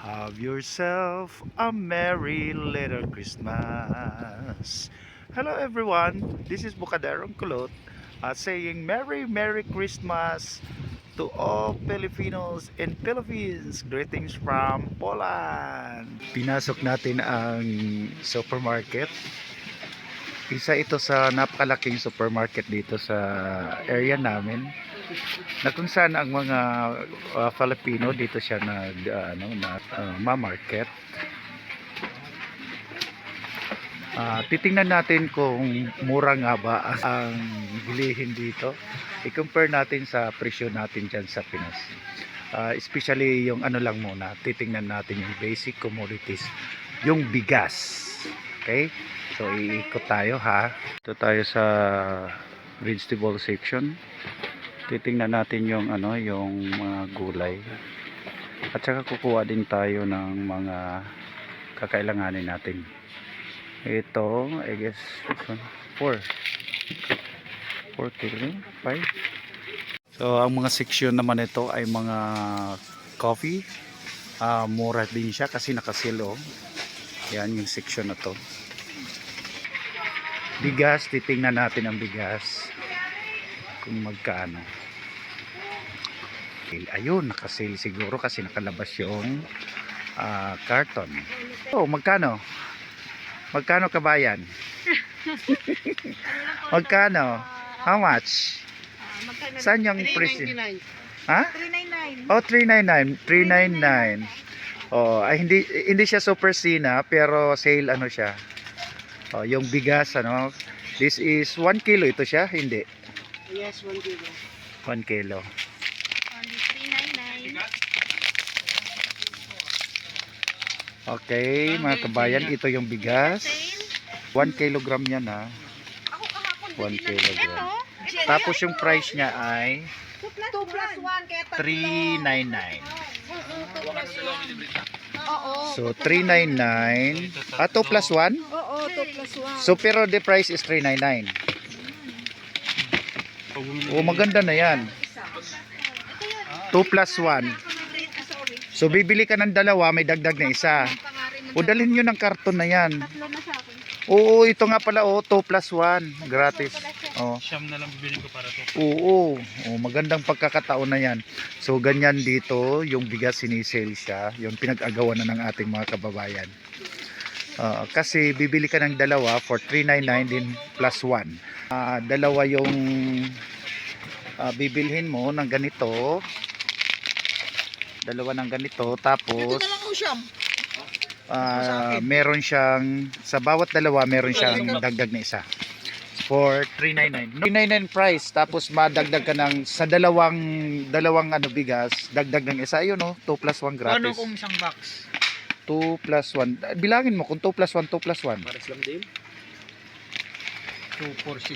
Have yourself a merry little Christmas. Hello everyone, this is Bukaderong Kulot uh, saying Merry Merry Christmas to all Filipinos and Philippines. Greetings from Poland. Pinasok natin ang supermarket. Isa ito sa napakalaking supermarket dito sa area namin na kung saan ang mga uh, Filipino dito siya nag uh, ano na uh, ma-market. Ah, titingnan natin kung mura nga ba ang bilihin dito. I-compare natin sa presyo natin diyan sa Pinas. Ah, especially yung ano lang muna, titingnan natin yung basic commodities, yung bigas. Okay? So iikot tayo ha. Ito tayo sa vegetable section titingnan natin yung ano yung mga gulay. At saka kukuha din tayo ng mga kakailanganin natin. Ito I guess this one 4 4 kilo 5 so ang mga section naman ito ay mga coffee. Ah, mura din siya kasi nakasilo yan yung section na to. Bigas titingnan natin ang bigas kung magkano. Ayun nakasale siguro kasi nakalabas yung ah, carton. Oh magkano? Magkano kabayan? Magkano? How much? Saan yung presyo? Ha? 399. oh 399 399 oh ay hindi hindi siya super sina pero sale ano siya? Oh yung bigas ano? This is 1 kilo ito siya hindi Yes, 1 kilo. 1 kilo Only 399. Okay, mga kabayan, ito yung bigas. Sale. 1 kilogram yan ha. Ako kahapon. 1 kilogram. Tapos yung price niya ay 2 plus 1. Kaya tatlo. 399. Oo, 2 plus 1. Oo. So 399. Ah, 2 plus 1? Oo, 2 plus 1. So pero the price is 399. Oh, maganda na yan. 2 plus 1. Sorry. So bibili ka ng dalawa, may dagdag na isa. O dalhin nyo ng karton na yan. Oo, ito nga pala, oh, 2 plus 1. Gratis. Oh. Siyam na lang bibilin ko para to. Oo, oh, magandang pagkakataon na yan. So ganyan dito, yung bigas sinisale siya, yung pinag-agawan na ng ating mga kababayan. Ah, kasi bibili ka ng dalawa for 399 din plus 1. Ah, dalawa yung ah, bibilhin mo ng ganito. Dalawa ng ganito tapos ah, meron siyang sa bawat dalawa meron siyang dagdag na isa. For 399 399 price tapos madagdag ka ng sa dalawang dalawang ano bigas dagdag ng isa. Ayun no 2 plus 1 Ano gratis kung isang box? 2 plus 1 bilangin mo kung 2 plus 1 2 plus 1 Pares lang din. 2, 4, 6,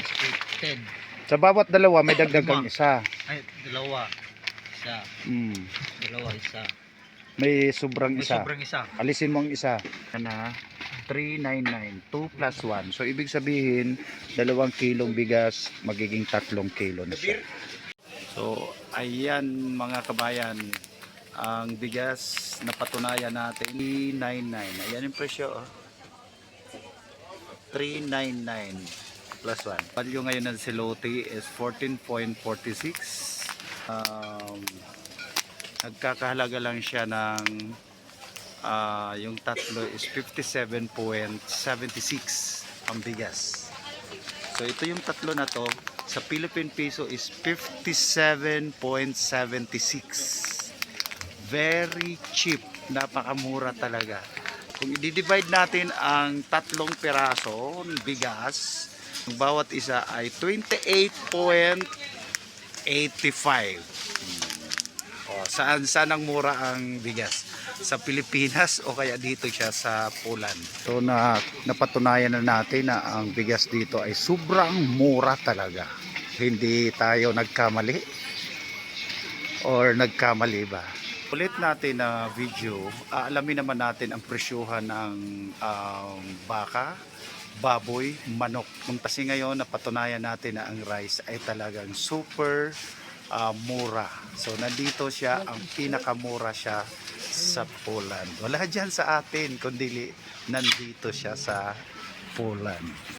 8, 10. sa bawat dalawa may dagdag kang isa Ay, dalawa. Isa. mm. Dalawa, isa. may sobrang May isa sobrang isa. alisin mo ang isa na 399 2 plus 1 so ibig sabihin dalawang kilong bigas magiging tatlong kilo na siya so ayan mga kabayan ang bigas na patunayan natin 399 ayan yung presyo oh. 399 plus 1 value ngayon ng silote is 14.46 um, nagkakahalaga lang siya ng ah, yung tatlo is 57.76 ang bigas. So ito yung tatlo na to sa Philippine peso is 57.76. Very cheap, napakamura talaga. Kung i-divide natin ang tatlong peraso ng bigas, ang bawat isa ay 28.85. O, saan saan ang mura ang bigas? Sa Pilipinas o kaya dito siya sa Poland? So na napatunayan na natin na ang bigas dito ay sobrang mura talaga. Hindi tayo nagkamali or nagkamali ba? Ulit natin na video, aalamin naman natin ang presyuhan ng um, baka, baboy, manok. Kung kasi ngayon napatunayan natin na ang rice ay talagang super ah, mura. So nandito siya, ang pinakamura siya sa Poland. Wala dyan sa atin, kundi nandito siya sa Poland.